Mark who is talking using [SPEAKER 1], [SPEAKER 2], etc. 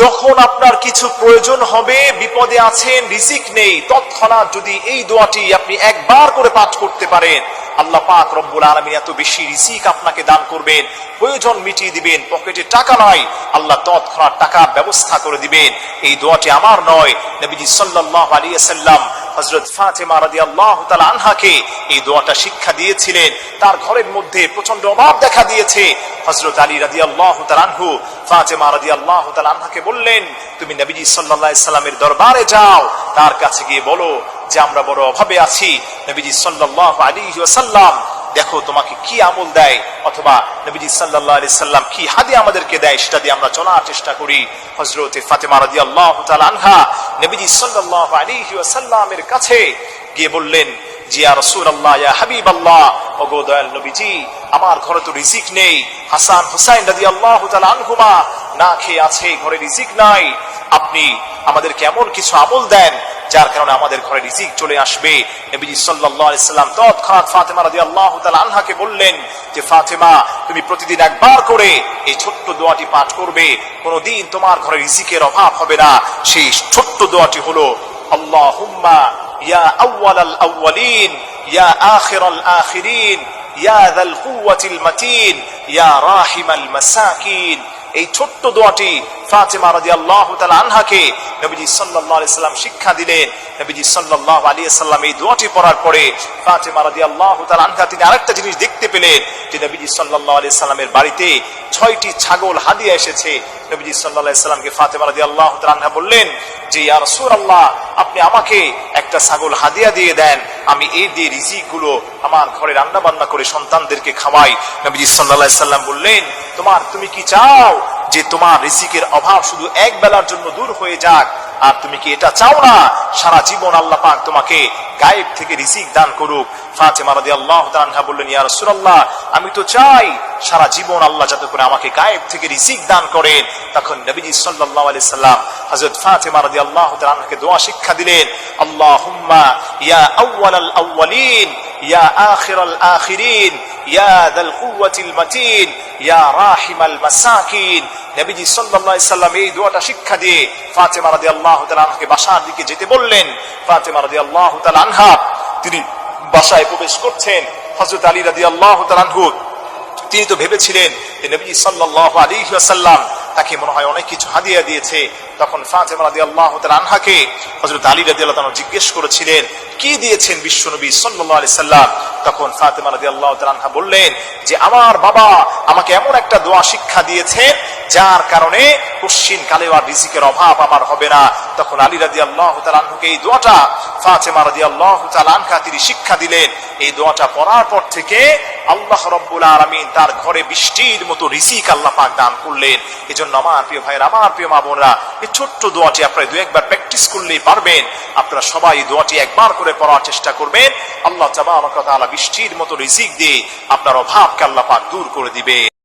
[SPEAKER 1] যখন আপনার কিছু প্রয়োজন হবে, বিপদে আছেন, রিজিক নেই, তৎক্ষণাৎ যদি এই দোয়াটি আপনি একবার করে পাঠ করতে পারেন, আল্লাহ পাক রব্বুল আলমিন এত বেশি রিজিক আপনাকে দান করবেন, প্রয়োজন মিটিয়ে দিবেন, পকেটে টাকা নয় আল্লাহ তৎক্ষণাৎ টাকা ব্যবস্থা করে দিবেন। এই দোয়াটি আমার নয়, নবীজি সাল্লাহ আলিয়া সাল্লাম হজরত ফাতেমা রাদি আল্লাহ আনহাকে এই দোয়াটা শিক্ষা দিয়েছিলেন। তার ঘরের মধ্যে প্রচণ্ড অভাব দেখা দিয়েছে। হজরত আলী রাদি আল্লাহ আনহু ফাতেমা রাদি আল্লাহ আনহাকে বললেন, তুমি নবীজি সাল্লাহ দরবারে যাও, তার কাছে গিয়ে বলো যে আমরা বড় অভাবে আছি। নবীজি সাল্লাহ আলী সাল্লাম দেখো, তোমাকে কি আমল দেয়? অথবা নবীজি সাল্লাহ আলি সাল্লাম কি হাদি আমাদেরকে দেয়? সেটা দিয়ে আমরা চলার চেষ্টা করি। হজরতে ফাতেমা রাদি আল্লাহ আনহা নবীজি সাল্লাহ আলী সাল্লামের কাছে গিয়ে বললেন জিয়া রসুল আল্লাহ ইয়া হাবিব আল্লাহ ওগো দয়াল নবীজি, আমার ঘরে তো রিজিক নেই। হাসান হুসাইন রাদি আল্লাহ আনহুমা, না খেয়ে আছে, ঘরে রিজিক নাই। আপনি আমাদেরকে এমন কিছু আমল দেন যার কারণে আমাদের ঘরে রিজিক চলে আসবে। নবীজি সাল্লাম তৎক্ষণাৎ ফাতেমা আনহাকে বললেন যে, ফাতেমা, তুমি প্রতিদিন একবার করে এই ছোট্ট দোয়াটি পাঠ করবে। কোনোদিন তোমার ঘরে রিজিকের অভাব হবে না। সেই ছোট্ট দোয়াটি হলো, আল্লাহুম্মা ইয়া আউয়ালাল আউয়ালিন ইয়া আখিরাল আখিরিন, ইয়া যাল কুওয়াতিল মাতিন, ইয়া রাহিমাল মাসাকিন। এই ছোট্ট দোয়াটি ফাতেমা রাজি আল্লাহ আনহাকে নবীজি সাল্লাহ সাল্লাম শিক্ষা দিলেন। নবীজি সাল্লাহ আলী সাল্লাম এই দোয়াটি পড়ার পরে ফাতেমা রাজি আল্লাহ আনহা তিনি আরেকটা জিনিস দেখতে পেলেন যে নবীজি সাল্লাহ আলী সাল্লামের বাড়িতে ছয়টি ছাগল হাদিয়া এসেছে। নবীজি সাল্লাহ সাল্লামকে ফাতেমা রাজি আল্লাহ আনহা বললেন যে, ইয়া সুর আল্লাহ আপনি আমাকে একটা ছাগল হাদিয়া দিয়ে দেন। আমি এই দিয়ে রিজিকগুলো আমার ঘরে রান্না বান্না করে সন্তানদেরকে খাওয়াই। নবীজি সাল্লাহ সাল্লাম বললেন, তোমার, তুমি কি চাও যে তোমার রিজিকের অভাব শুধু এক বেলার জন্য দূর হয়ে যাক? আর তুমি কি এটা চাও না? সারা জীবন আল্লাহ পাক তোমাকে গায়েব থেকে রিজিক দান করুক। ফাতেমা রাদিয়াল্লাহু তাআলা বললেন, ইয়া রাসূলুল্লাহ, আমি তো চাই সারা জীবন আল্লাহ যাতে করে আমাকে গায়েব থেকে রিজিক দান করেন। তখন নবীজি সাল্লাল্লাহু আলাইহি সাল্লাম হযরত ফাতেমা রাদিয়াল্লাহু তাআলাকে দোয়া শিক্ষা দিলেন, আল্লাহুম্মা ইয়া আউওয়ালাল আউওয়ালিন, ইয়া আখিরাল আখিরিন, ইয়া যাল কুওয়াতিল মাতিন, ইয়া রাহিমাল মাসাকিন নবীজি সাল্লাল্লাহু সাল্লাম এই দোয়াটা শিক্ষা দিয়ে ফাতেমা রাদিয়াল্লাহু তাআলা আনহাকে বাসার দিকে যেতে বললেন। ফাতেমা রাদিয়াল্লাহু তাআলা আনহা, তিনি বাসায় প্রবেশ করছেন। হযরত আলী রাদিয়াল্লাহু তাআলা আনহু, তিনি তো ভেবেছিলেন যে নবী সাল্লাল্লাহু আলাইহি ওয়াসাল্লাম তাকে মনে হয় অনেক কিছু হাদিয়া দিয়েছে। তখন ফাতেমা রাদিয়াল্লাহু তাআলা আনহাকে হযরত আলী রাদিয়াল্লাহু তাআলা জিজ্ঞেস করেছিলেন, কি দিয়েছেন বিশ্বনবী সাল্লাল্লাহু আলাইহি সাল্লাম তখন ফাতেমা রাদিয়াল্লাহু তাআলা আনহা বললেন যে, আমার বাবা আমাকে এমন একটা দোয়া শিক্ষা দিয়েছেন যার কারণে কশ্চিন কালে আর রিজিকের অভাব আমার হবে না। তখন আলী তাআলা আনহুকে এই দোয়াটা, ফাতেমা রাদিয়াল্লাহু তাআলা আনহা তিনি শিক্ষা দিলেন। এই দোয়াটা পড়ার পর থেকে আল্লাহ রব্বুল আলামিন তার ঘরে বৃষ্টির মতো রিজিক আল্লাহ পাক দান করলেন। এই জন্য আমার প্রিয় ভাইয়ের, আমার প্রিয় মা বোনরা, এই ছোট্ট দোয়াটি আপনারা দু একবার প্র্যাকটিস করলেই পারবেন। আপনারা সবাই দোয়াটি একবার করে পড়ার চেষ্টা করবেন। আল্লাহ তাআলা বৃষ্টির মতো রিজিক দিয়ে আপনার অভাবকে আল্লাহ পাক দূর করে দিবে